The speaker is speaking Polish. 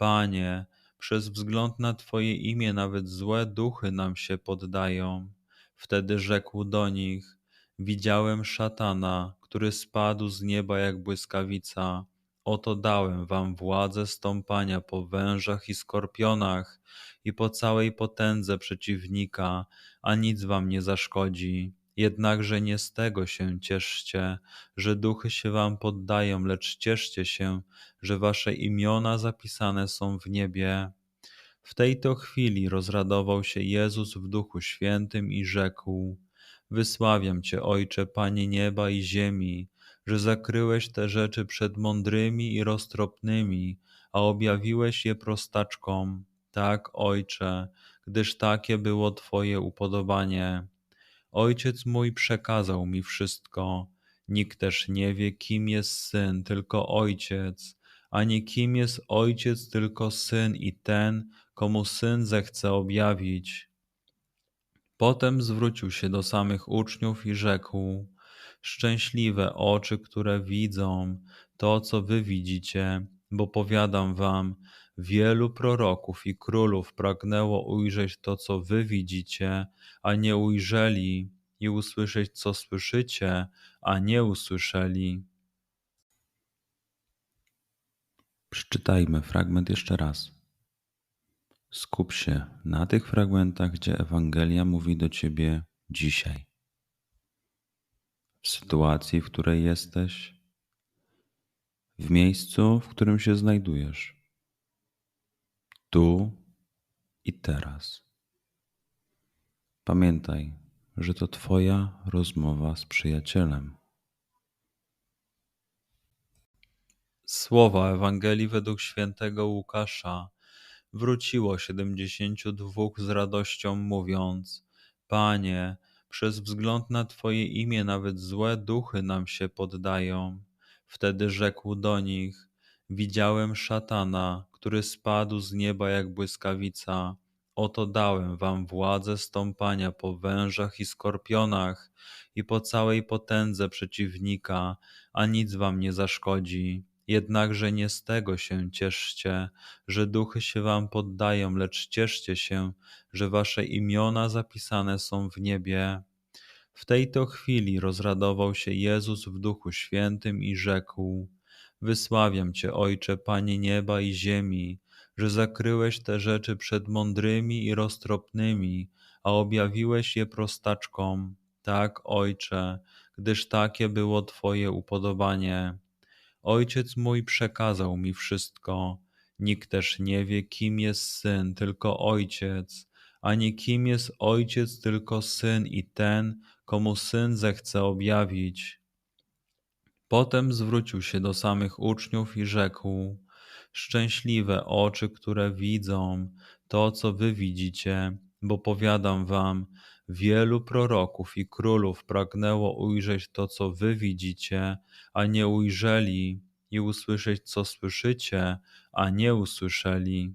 Panie, przez wzgląd na Twoje imię nawet złe duchy nam się poddają. Wtedy rzekł do nich: Widziałem szatana, który spadł z nieba jak błyskawica. Oto dałem wam władzę stąpania po wężach i skorpionach i po całej potędze przeciwnika, a nic wam nie zaszkodzi. Jednakże nie z tego się cieszcie, że duchy się wam poddają, lecz cieszcie się, że wasze imiona zapisane są w niebie. W tej to chwili rozradował się Jezus w Duchu Świętym i rzekł: Wysławiam Cię, Ojcze, Panie nieba i ziemi, że zakryłeś te rzeczy przed mądrymi i roztropnymi, a objawiłeś je prostaczkom. Tak, Ojcze, gdyż takie było Twoje upodobanie. Ojciec mój przekazał mi wszystko. Nikt też nie wie, kim jest syn, tylko ojciec, ani kim jest ojciec, tylko syn i ten, komu syn zechce objawić. Potem zwrócił się do samych uczniów i rzekł: Szczęśliwe oczy, które widzą to, co wy widzicie, bo powiadam wam, wielu proroków i królów pragnęło ujrzeć to, co wy widzicie, a nie ujrzeli, i usłyszeć, co słyszycie, a nie usłyszeli. Przeczytajmy fragment jeszcze raz. Skup się na tych fragmentach, gdzie Ewangelia mówi do ciebie dzisiaj. W sytuacji, w której jesteś, w miejscu, w którym się znajdujesz, tu i teraz. Pamiętaj, że to Twoja rozmowa z przyjacielem. Słowa Ewangelii według świętego Łukasza wróciło siedemdziesięciu dwóch z radością mówiąc: Panie, przez wzgląd na Twoje imię nawet złe duchy nam się poddają. Wtedy rzekł do nich: Widziałem szatana, który spadł z nieba jak błyskawica. Oto dałem wam władzę stąpania po wężach i skorpionach i po całej potędze przeciwnika, a nic wam nie zaszkodzi. Jednakże nie z tego się cieszcie, że duchy się wam poddają, lecz cieszcie się, że wasze imiona zapisane są w niebie. W tej to chwili rozradował się Jezus w Duchu Świętym i rzekł: Wysławiam Cię, Ojcze, Panie nieba i ziemi, że zakryłeś te rzeczy przed mądrymi i roztropnymi, a objawiłeś je prostaczkom. Tak, Ojcze, gdyż takie było Twoje upodobanie. Ojciec mój przekazał mi wszystko. Nikt też nie wie, kim jest syn, tylko ojciec, ani kim jest ojciec, tylko syn i ten, komu syn zechce objawić. Potem zwrócił się do samych uczniów i rzekł: Szczęśliwe oczy, które widzą to, co wy widzicie, bo powiadam wam, wielu proroków i królów pragnęło ujrzeć to, co wy widzicie, a nie ujrzeli, i usłyszeć, co słyszycie, a nie usłyszeli.